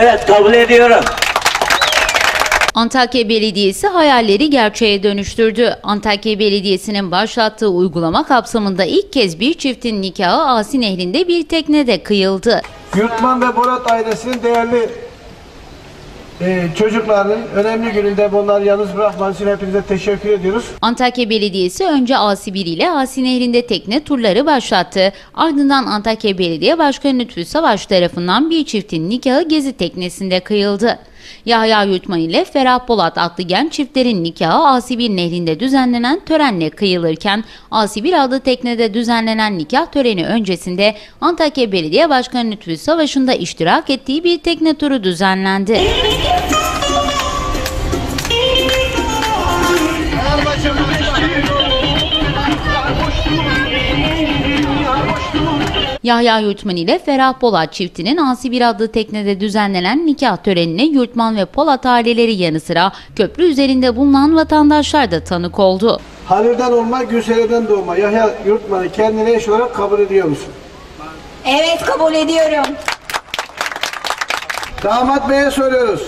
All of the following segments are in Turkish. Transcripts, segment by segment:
Evet kabul ediyorum. Antakya Belediyesi hayalleri gerçeğe dönüştürdü. Antakya Belediyesi'nin başlattığı uygulama kapsamında ilk kez bir çiftin nikahı Asi Nehri'nde bir teknede kıyıldı. Yurtman ve Borat ailesinin değerli e, çocuklarının önemli gününde bunları yalnız bırakmanız için hepinize teşekkür ediyoruz. Antakya Belediyesi önce Asi 1 ile Asi Nehri'nde tekne turları başlattı. Ardından Antakya Belediye Başkanı Lütfü Savaş tarafından bir çiftin nikahı gezi teknesinde kıyıldı. Yahya Yurtman ile Ferah Polat adlı genç çiftlerin nikahı Asi 1 nehrinde düzenlenen törenle kıyılırken Asi 1 adlı teknede düzenlenen nikah töreni öncesinde Antakya Belediye Başkanı Lütfü Savaş'ın da iştirak ettiği bir tekne turu düzenlendi. Yahya Yurtman ile Ferah Polat çiftinin Asi bir adlı teknede düzenlenen nikah törenine Yurtman ve Polat aileleri yanı sıra köprü üzerinde bulunan vatandaşlar da tanık oldu. Halil'den olma, Gülsere'den doğma. Yahya Yurtman'ı kendine eş olarak kabul ediyor musun? Evet kabul ediyorum. Damat Bey'e soruyoruz.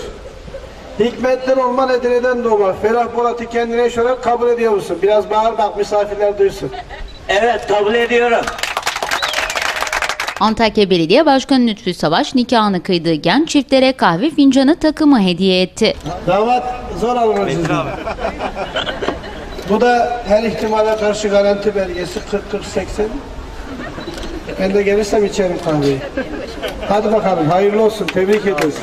Hikmetler olma, Edirne'den doğma. Ferah Polat'ı kendine eş olarak kabul ediyor musun? Biraz bağır bak misafirler duysun. Evet kabul ediyorum. Antakya Belediye Başkanı Lütfü Savaş nikahını kıydığı genç çiftlere kahve fincanı takımı hediye etti. Damat zor alınır sizden. Bu da her ihtimale karşı garanti belgesi 40-40-80. Ben de gelirsem içerim kahveyi. Hadi bakalım hayırlı olsun tebrik ederiz.